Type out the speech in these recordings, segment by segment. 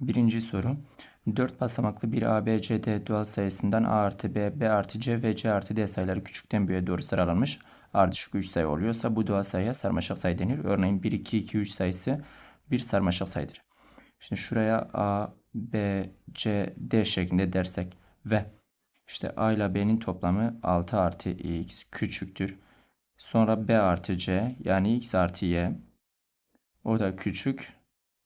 Birinci soru. 4 basamaklı bir A, B, C, D doğal sayısından A artı B, B artı C ve C artı D sayıları küçükten büyüğe doğru sıralanmış. Ardışık 3 sayı oluyorsa bu doğal sayıya sarmaşık sayı denir. Örneğin 1, 2, 2, 3 sayısı bir sarmaşık sayıdır. Şimdi şuraya A, B, C, D şeklinde dersek ve işte A ile B'nin toplamı 6 artı X küçüktür. Sonra B artı C yani X artı Y o da küçük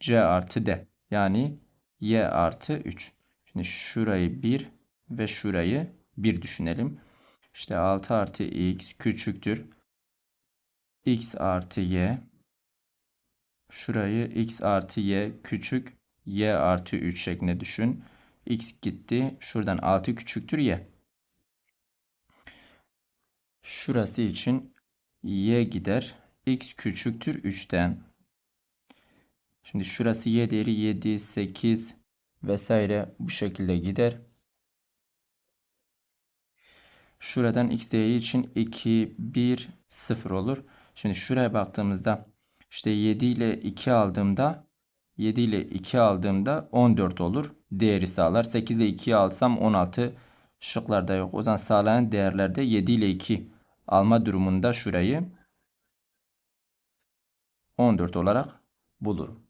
C artı D. Yani y artı 3. Şimdi şurayı 1 ve şurayı 1 düşünelim. İşte 6 artı x küçüktür. x artı y. Şurayı x artı y küçük y artı 3 şeklinde düşün. x gitti. Şuradan 6 küçüktür y. Şurası için y gider. x küçüktür 3'ten. Şimdi şurası y değeri 7, 8 vesaire bu şekilde gider. Şuradan x değeri için 2, 1, 0 olur. Şimdi şuraya baktığımızda işte 7 ile 2 aldığımda 7 ile 2 aldığımda 14 olur. Değeri sağlar. 8 ile 2'yi alsam 16 şıklarda yok. O zaman sağlayan değerlerde 7 ile 2 alma durumunda şurayı 14 olarak bulurum.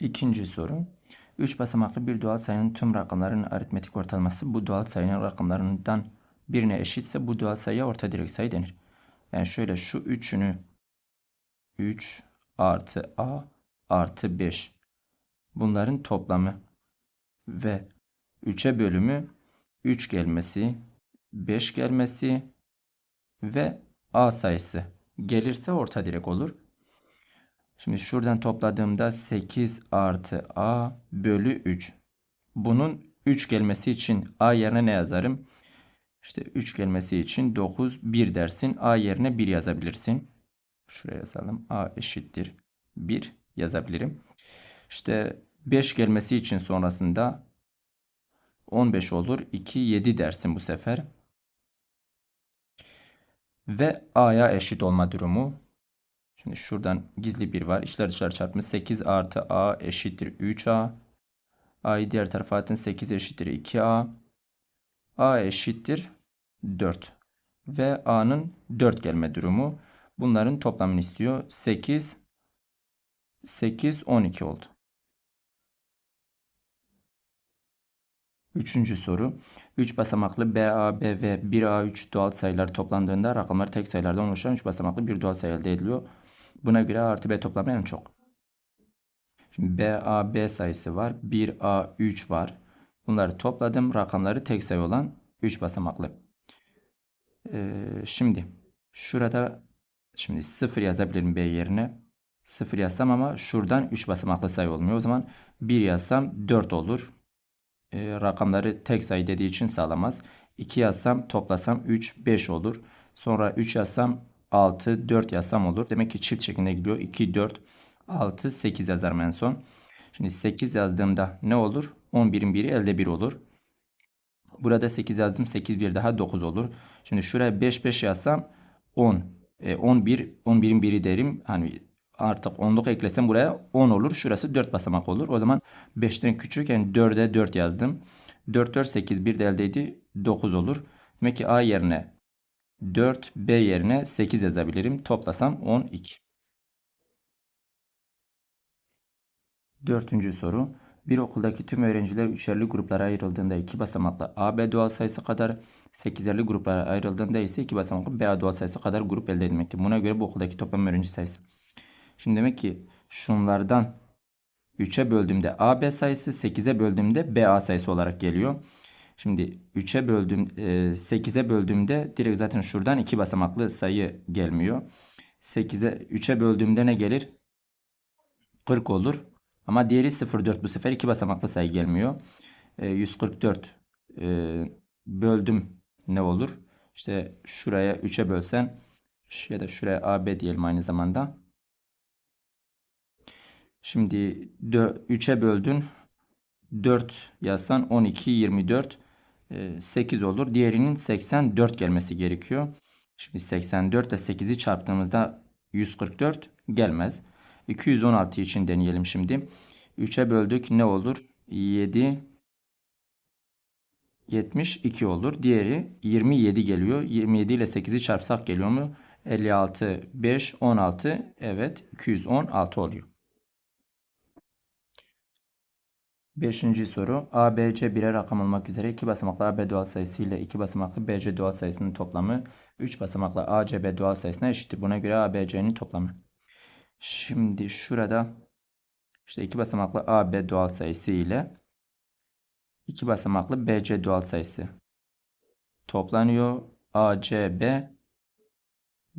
İkinci soru. 3 basamaklı bir doğal sayının tüm rakamların aritmetik ortalaması bu doğal sayının rakamlarından birine eşitse bu doğal sayıya orta direk sayı denir. Yani şöyle şu üçünü 3 artı a artı 5 bunların toplamı ve 3'e bölümü 3 gelmesi 5 gelmesi ve a sayısı gelirse orta direk olur. Şimdi şuradan topladığımda 8 artı a bölü 3. Bunun 3 gelmesi için a yerine ne yazarım? İşte 3 gelmesi için 9 1 dersin. a yerine 1 yazabilirsin. Şuraya yazalım. a eşittir 1 yazabilirim. İşte 5 gelmesi için sonrasında 15 olur. 2 7 dersin bu sefer. Ve a'ya eşit olma durumu Şimdi şuradan gizli bir var. İçler dışarı çarpımı 8 artı a eşittir 3a. a'yı diğer tarafa atın 8 eşittir 2a. a eşittir 4. Ve a'nın 4 gelme durumu. Bunların toplamını istiyor. 8 8 12 oldu. Üçüncü soru. 3 basamaklı B, A, B ve 1A3 doğal sayılar toplandığında rakamlar tek sayılardan oluşan 3 basamaklı bir doğal sayı elde ediliyor. Buna göre A artı B toplamı en çok. Şimdi B, A, B sayısı var. 1, A, 3 var. Bunları topladım. Rakamları tek sayı olan 3 basamaklı. Ee, şimdi şurada şimdi 0 yazabilirim B yerine. 0 yazsam ama şuradan 3 basamaklı sayı olmuyor. O zaman 1 yazsam 4 olur. Ee, rakamları tek sayı dediği için sağlamaz. 2 yazsam toplasam 3 5 olur. Sonra 3 yazsam 6, 4 yazsam olur. Demek ki çift şeklinde gidiyor. 2, 4, 6, 8 yazarım en son. Şimdi 8 yazdığımda ne olur? 11'in biri elde 1 olur. Burada 8 yazdım. 8 bir daha 9 olur. Şimdi şuraya 5 5 yazsam 10. E, 11 11'in biri derim. Hani artık 10'luk eklesem buraya 10 olur. Şurası 4 basamak olur. O zaman 5'ten küçük yani 4'e 4 yazdım. 4 4 8 bir de eldeydi 9 olur. Demek ki A yerine 4 B yerine 8 yazabilirim. Toplasam 12. Dördüncü soru. Bir okuldaki tüm öğrenciler üçerli gruplara ayrıldığında iki basamaklı AB doğal sayısı kadar, sekizerli gruplara ayrıldığında ise iki basamaklı BA doğal sayısı kadar grup elde edilmektedir. Buna göre bu okuldaki toplam öğrenci sayısı. Şimdi demek ki şunlardan 3'e böldüğümde AB sayısı 8'e böldüğümde BA sayısı olarak geliyor. Şimdi 3'e böldüm 8'e böldüğümde direkt zaten şuradan 2 basamaklı sayı gelmiyor. 8'e 3'e böldüğümde ne gelir? 40 olur. Ama diğeri 0,4 bu sefer 2 basamaklı sayı gelmiyor. 144 böldüm ne olur? İşte şuraya 3'e bölsen ya da şuraya AB diyelim aynı zamanda. Şimdi 3'e böldün 4 yazsan 12 24 8 olur. Diğerinin 84 gelmesi gerekiyor. Şimdi 84 ile 8'i çarptığımızda 144 gelmez. 216 için deneyelim şimdi. 3'e böldük ne olur? 7 72 olur. Diğeri 27 geliyor. 27 ile 8'i çarpsak geliyor mu? 56 5 16 evet 216 oluyor. Beşinci soru. A, B, C birer rakam olmak üzere iki basamaklı AB doğal sayısı ile iki basamaklı BC doğal sayısının toplamı 3 basamaklı ACB doğal sayısına eşittir. Buna göre ABC'nin toplamı. Şimdi şurada işte iki basamaklı AB doğal sayısı ile iki basamaklı BC doğal sayısı toplanıyor. ACB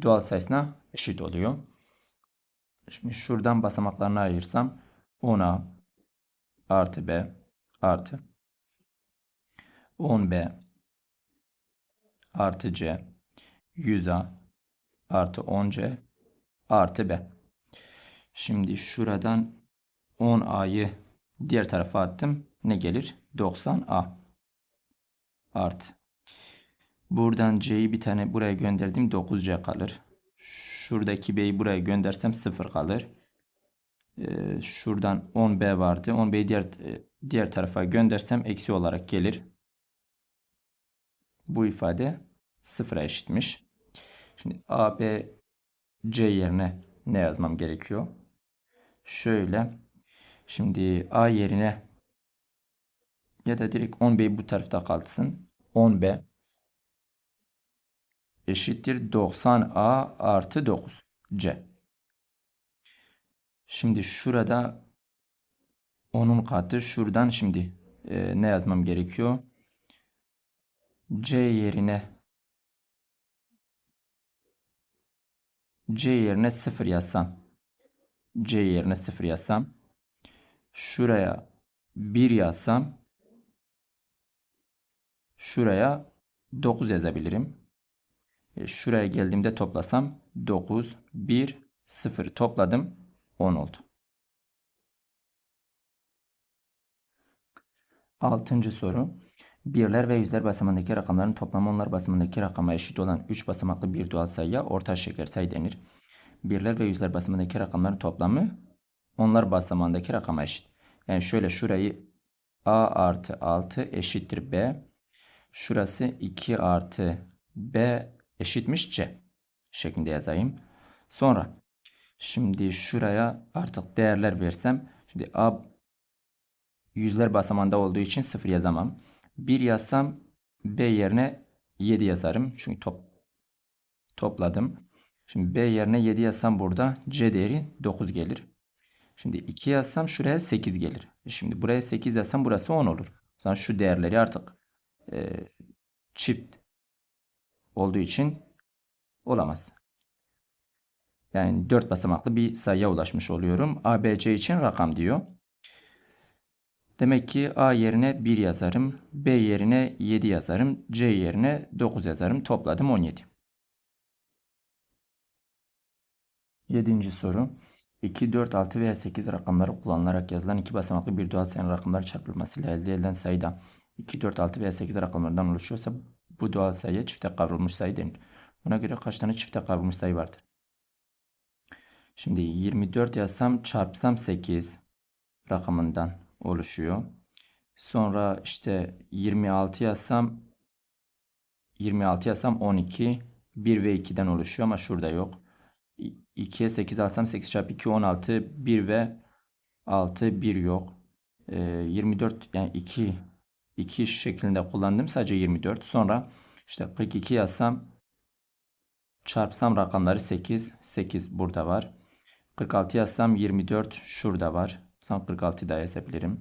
doğal sayısına eşit oluyor. Şimdi şuradan basamaklarını ayırsam 10A artı B artı 10B artı C 100A artı 10C artı B. Şimdi şuradan 10A'yı diğer tarafa attım. Ne gelir? 90A artı. Buradan C'yi bir tane buraya gönderdim. 9C kalır. Şuradaki B'yi buraya göndersem 0 kalır. Ee, şuradan 10B vardı. 10B'yi diğer e, diğer tarafa göndersem eksi olarak gelir. Bu ifade sıfıra eşitmiş. Şimdi A, B, C yerine ne yazmam gerekiyor? Şöyle. Şimdi A yerine ya da direkt 10B'yi bu tarafta kalsın. 10B eşittir 90A artı 9C. Şimdi şurada onun katı şuradan şimdi e, ne yazmam gerekiyor? C yerine C yerine 0 yazsam C yerine 0 yazsam şuraya 1 yazsam şuraya 9 yazabilirim. E, şuraya geldiğimde toplasam 9 1 0 topladım 10 oldu. Altıncı soru. Birler ve yüzler basamağındaki rakamların toplamı onlar basamağındaki rakama eşit olan 3 basamaklı bir doğal sayıya orta şeker sayı denir. Birler ve yüzler basamağındaki rakamların toplamı onlar basamağındaki rakama eşit. Yani şöyle şurayı a artı 6 eşittir b. Şurası 2 artı b eşitmiş c şeklinde yazayım. Sonra şimdi şuraya artık değerler versem. Şimdi a yüzler basamağında olduğu için 0 yazamam. 1 yazsam B yerine 7 yazarım. Çünkü top, topladım. Şimdi B yerine 7 yazsam burada C değeri 9 gelir. Şimdi 2 yazsam şuraya 8 gelir. E şimdi buraya 8 yazsam burası 10 olur. O zaman şu değerleri artık e, çift olduğu için olamaz. Yani 4 basamaklı bir sayıya ulaşmış oluyorum. ABC için rakam diyor. Demek ki A yerine 1 yazarım. B yerine 7 yazarım. C yerine 9 yazarım. Topladım 17. Yedinci soru. 2, 4, 6 veya 8 rakamları kullanılarak yazılan iki basamaklı bir doğal sayının rakamları çarpılmasıyla elde edilen sayıda 2, 4, 6 veya 8 rakamlardan oluşuyorsa bu doğal sayıya çifte kavrulmuş sayı denir. Buna göre kaç tane çifte kavrulmuş sayı vardır? Şimdi 24 yazsam çarpsam 8 rakamından oluşuyor. Sonra işte 26 yazsam 26 yazsam 12 1 ve 2'den oluşuyor ama şurada yok. 2'ye 8 alsam 8 çarpı 2 16 1 ve 6 1 yok. Ee, 24 yani 2 2 şeklinde kullandım sadece 24. Sonra işte 42 yazsam çarpsam rakamları 8 8 burada var. 46 yazsam 24 şurada var. Son 46 da yazabilirim.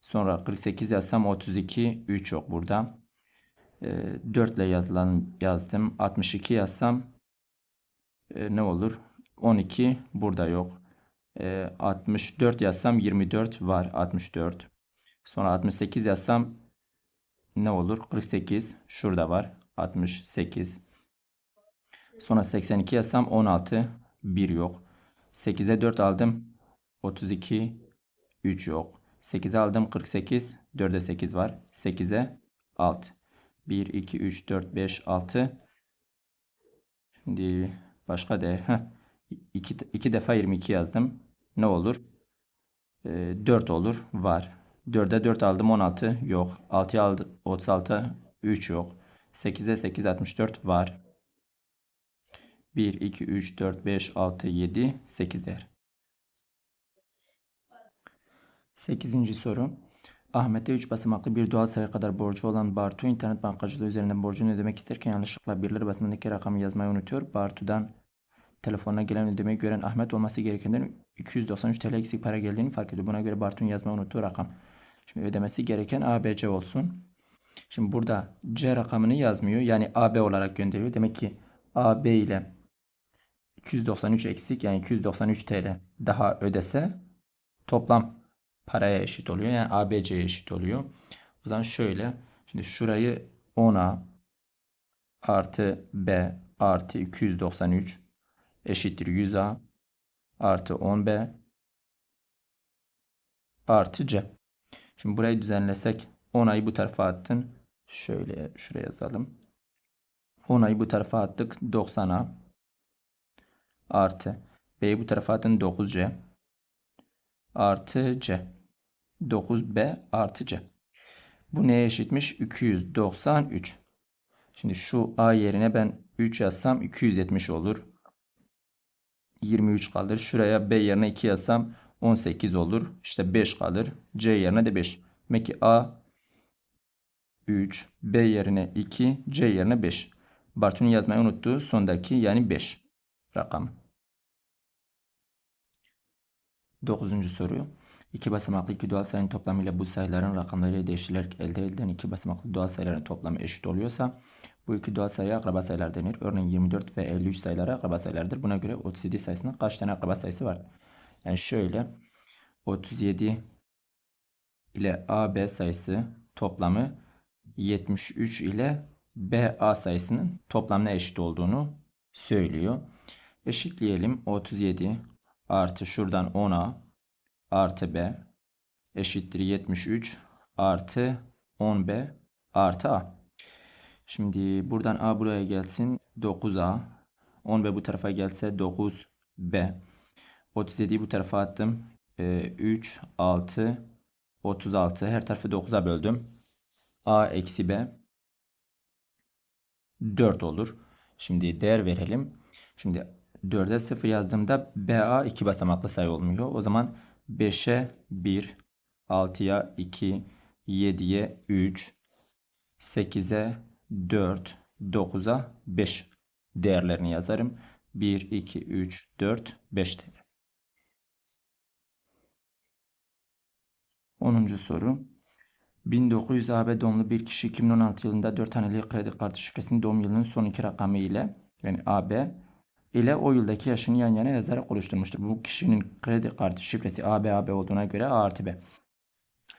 Sonra 48 yazsam 32 3 yok burada. E, 4 ile yazılan yazdım. 62 yazsam e, ne olur? 12 burada yok. E, 64 yazsam 24 var 64. Sonra 68 yazsam ne olur? 48 şurada var 68. Sonra 82 yazsam 16 1 yok. 8'e 4 aldım 32 3 yok. 8'e aldım 48. 4'e 8 var. 8'e 6. 1, 2, 3, 4, 5, 6. Şimdi başka değer. Heh. 2, 2 defa 22 yazdım. ne olur? E, 4 olur. Var. 4'e 4 aldım 16 yok. 6'ya aldım 36 3 yok. 8'e 8 64 var. 1, 2, 3, 4, 5, 6, 7, 8 değer. 8. soru. Ahmet'e 3 basamaklı bir doğal sayı kadar borcu olan Bartu internet bankacılığı üzerinden borcunu ödemek isterken yanlışlıkla birleri basamağındaki rakamı yazmayı unutuyor. Bartu'dan telefonuna gelen ödemeyi gören Ahmet olması gerekenden 293 TL eksik para geldiğini fark ediyor. Buna göre Bartu'nun yazmayı unuttuğu rakam. Şimdi ödemesi gereken ABC olsun. Şimdi burada C rakamını yazmıyor. Yani AB olarak gönderiyor. Demek ki AB ile 293 eksik yani 293 TL daha ödese toplam paraya eşit oluyor. Yani ABC'ye eşit oluyor. O zaman şöyle. Şimdi şurayı 10'a artı B artı 293 eşittir 100A artı 10B artı C. Şimdi burayı düzenlesek 10'ayı bu tarafa attın. Şöyle şuraya yazalım. 10'ayı bu tarafa attık. 90'a artı B'yi bu tarafa attın 9C artı C. 9B artı C. Bu neye eşitmiş? 293. Şimdi şu A yerine ben 3 yazsam 270 olur. 23 kalır. Şuraya B yerine 2 yazsam 18 olur. İşte 5 kalır. C yerine de 5. Demek ki A 3, B yerine 2, C yerine 5. Bartu'nun yazmayı unuttuğu sondaki yani 5 rakam. 9. soru. İki basamaklı iki doğal sayının toplamıyla bu sayıların rakamları değiştirilerek elde edilen iki basamaklı doğal sayıların toplamı eşit oluyorsa bu iki doğal sayıya akraba sayılar denir. Örneğin 24 ve 53 sayıları akraba sayılardır. Buna göre 37 sayısının kaç tane akraba sayısı var? Yani şöyle 37 ile AB sayısı toplamı 73 ile BA sayısının toplamına eşit olduğunu söylüyor. Eşitleyelim. 37 artı şuradan 10A artı B eşittir 73 artı 10B artı A. Şimdi buradan A buraya gelsin 9A. 10B bu tarafa gelse 9B. 37'yi bu tarafa attım. 3, 6, 36. Her tarafı 9'a böldüm. A eksi B 4 olur. Şimdi değer verelim. Şimdi 4'e 0 yazdığımda BA 2 basamaklı sayı olmuyor. O zaman 5'e 1, 6'ya 2, 7'ye 3, 8'e 4, 9'a 5 değerlerini yazarım. 1, 2, 3, 4, 5 değer. 10. soru. 1900 AB doğumlu bir kişi 2016 yılında 4 haneli kredi kartı şifresinin doğum yılının son iki rakamı ile yani AB ile o yıldaki yaşını yan yana yazarak oluşturmuştur. Bu kişinin kredi kartı şifresi AB AB olduğuna göre A artı B.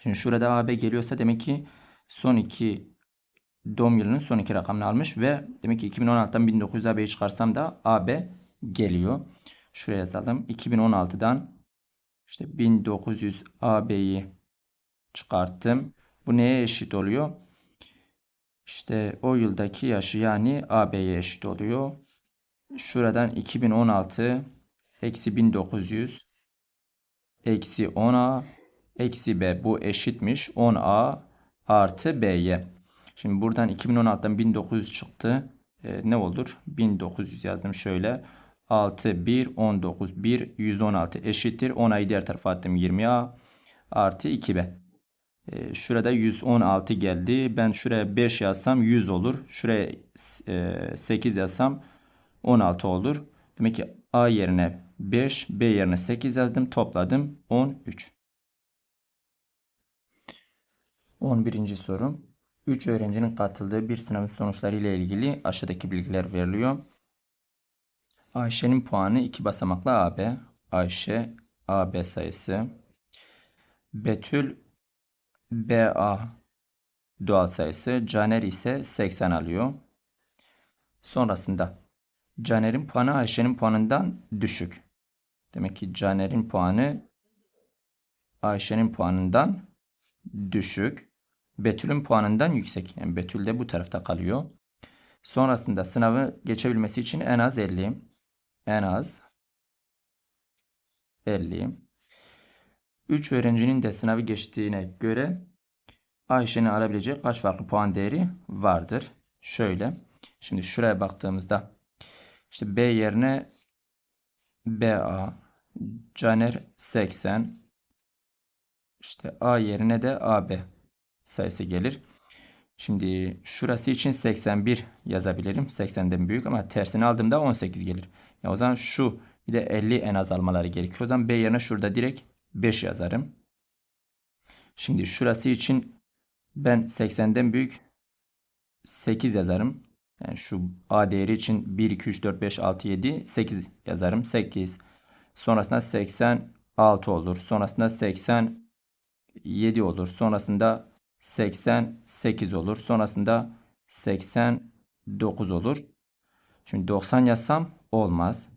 Şimdi şurada AB geliyorsa demek ki son iki doğum yılının son iki rakamını almış ve demek ki 2016'dan 1900 AB'yi çıkarsam da AB geliyor. Şuraya yazalım. 2016'dan işte 1900 AB'yi çıkarttım. Bu neye eşit oluyor? İşte o yıldaki yaşı yani AB'ye eşit oluyor. Şuradan 2016 eksi 1900 eksi 10A eksi B bu eşitmiş 10A artı B'ye. Şimdi buradan 2016'dan 1900 çıktı. E, ne olur? 1900 yazdım şöyle. 6, 1, 19, 1, 116 eşittir. 10A'yı diğer tarafa attım 20A artı 2B. E, şurada 116 geldi. Ben şuraya 5 yazsam 100 olur. Şuraya e, 8 yazsam 16 olur. Demek ki A yerine 5, B yerine 8 yazdım. Topladım 13. 11. soru. 3 öğrencinin katıldığı bir sınavın sonuçları ile ilgili aşağıdaki bilgiler veriliyor. Ayşe'nin puanı 2 basamaklı AB. Ayşe AB sayısı. Betül BA doğal sayısı. Caner ise 80 alıyor. Sonrasında Caner'in puanı Ayşe'nin puanından düşük. Demek ki Caner'in puanı Ayşe'nin puanından düşük. Betül'ün puanından yüksek. Yani Betül de bu tarafta kalıyor. Sonrasında sınavı geçebilmesi için en az 50. En az 50. 3 öğrencinin de sınavı geçtiğine göre Ayşe'nin alabileceği kaç farklı puan değeri vardır? Şöyle. Şimdi şuraya baktığımızda işte B yerine BA, Caner 80, işte A yerine de AB sayısı gelir. Şimdi şurası için 81 yazabilirim. 80'den büyük ama tersini aldığımda 18 gelir. Ya o zaman şu bir de 50 en az almaları gerekiyor. O zaman B yerine şurada direkt 5 yazarım. Şimdi şurası için ben 80'den büyük 8 yazarım. Yani şu A değeri için 1, 2, 3, 4, 5, 6, 7, 8 yazarım. 8. Sonrasında 86 olur. Sonrasında 87 olur. Sonrasında 88 olur. Sonrasında 89 olur. Şimdi 90 yazsam olmaz.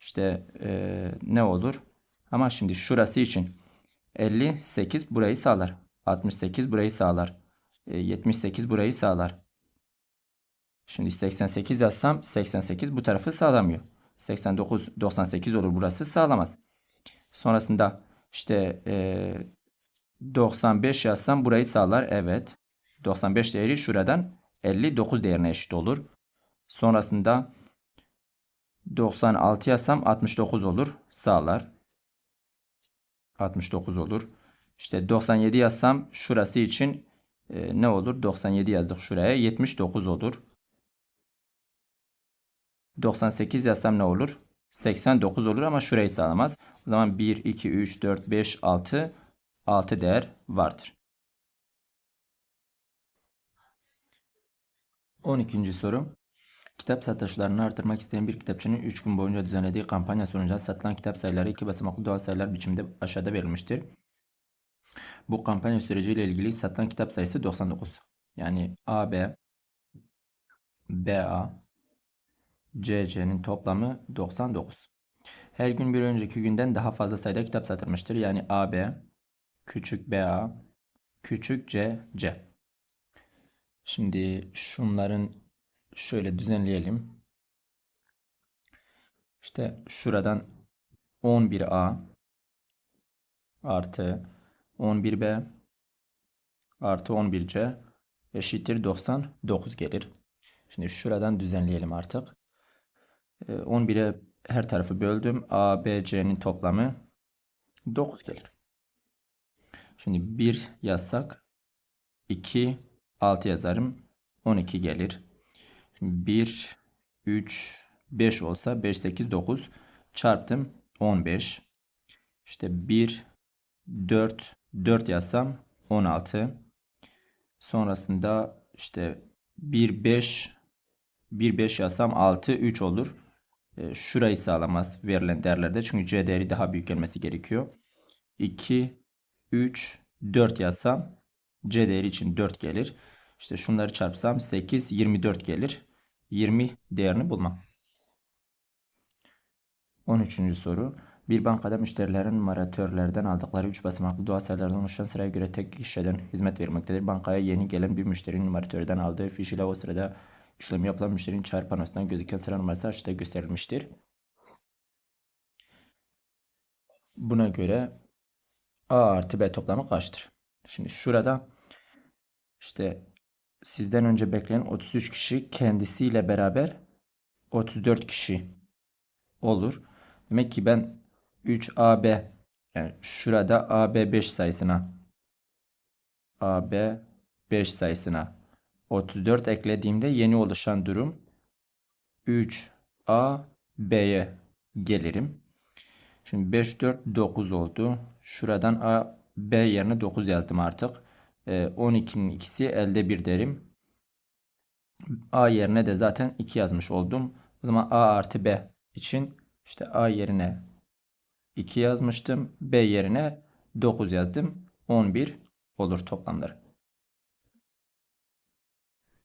İşte eee, ne olur? Ama şimdi şurası için 58 burayı sağlar. 68 burayı sağlar. E, 78 burayı sağlar. Şimdi 88 yazsam 88 bu tarafı sağlamıyor. 89 98 olur burası sağlamaz. Sonrasında işte eee 95 yazsam burayı sağlar. Evet. 95 değeri şuradan 59 değerine eşit olur. Sonrasında 96 yazsam 69 olur. Sağlar. 69 olur. İşte 97 yazsam şurası için e, ne olur? 97 yazdık şuraya. 79 olur. 98 yazsam ne olur? 89 olur ama şurayı sağlamaz. O zaman 1, 2, 3, 4, 5, 6 6 değer vardır. 12. soru. Kitap satışlarını artırmak isteyen bir kitapçının 3 gün boyunca düzenlediği kampanya sonucu satılan kitap sayıları iki basamaklı doğal sayılar biçiminde aşağıda verilmiştir. Bu kampanya süreciyle ilgili satılan kitap sayısı 99. Yani AB, BA, CC'nin toplamı 99. Her gün bir önceki günden daha fazla sayıda kitap satılmıştır. Yani AB, küçük BA, küçük CC. Şimdi şunların şöyle düzenleyelim. İşte şuradan 11A artı 11B artı 11C eşittir 99 gelir. Şimdi şuradan düzenleyelim artık. 11'e her tarafı böldüm. A, B, C'nin toplamı 9 gelir. Şimdi 1 yazsak 2, 6 yazarım. 12 gelir. Şimdi 1, 3, 5 olsa 5, 8, 9 çarptım 15. İşte 1, 4, 4 yazsam 16. Sonrasında işte 1, 5, 1, 5 yazsam 6, 3 olur. E, şurayı sağlamaz verilen değerlerde. Çünkü C değeri daha büyük gelmesi gerekiyor. 2, 3, 4 yazsam C değeri için 4 gelir. İşte şunları çarpsam 8, 24 gelir. 20 değerini bulmam. 13. soru. Bir bankada müşterilerin numaratörlerden aldıkları 3 basamaklı doğal sayılardan oluşan sıraya göre tek kişiden hizmet vermektedir. Bankaya yeni gelen bir müşterinin numaratörden aldığı fiş ile o sırada işlemi yapılan müşterinin çağrı panosundan gözüken sıra numarası aşağıda gösterilmiştir. Buna göre A artı B toplamı kaçtır? Şimdi şurada işte sizden önce bekleyen 33 kişi kendisiyle beraber 34 kişi olur. Demek ki ben 3AB yani şurada AB 5 sayısına AB 5 sayısına 34 eklediğimde yeni oluşan durum 3AB'ye gelirim. Şimdi 5, 4, 9 oldu. Şuradan A, B yerine 9 yazdım artık. E, 12'nin ikisi elde bir derim. A yerine de zaten 2 yazmış oldum. O zaman A artı B için işte A yerine 2 yazmıştım. B yerine 9 yazdım. 11 olur toplamları.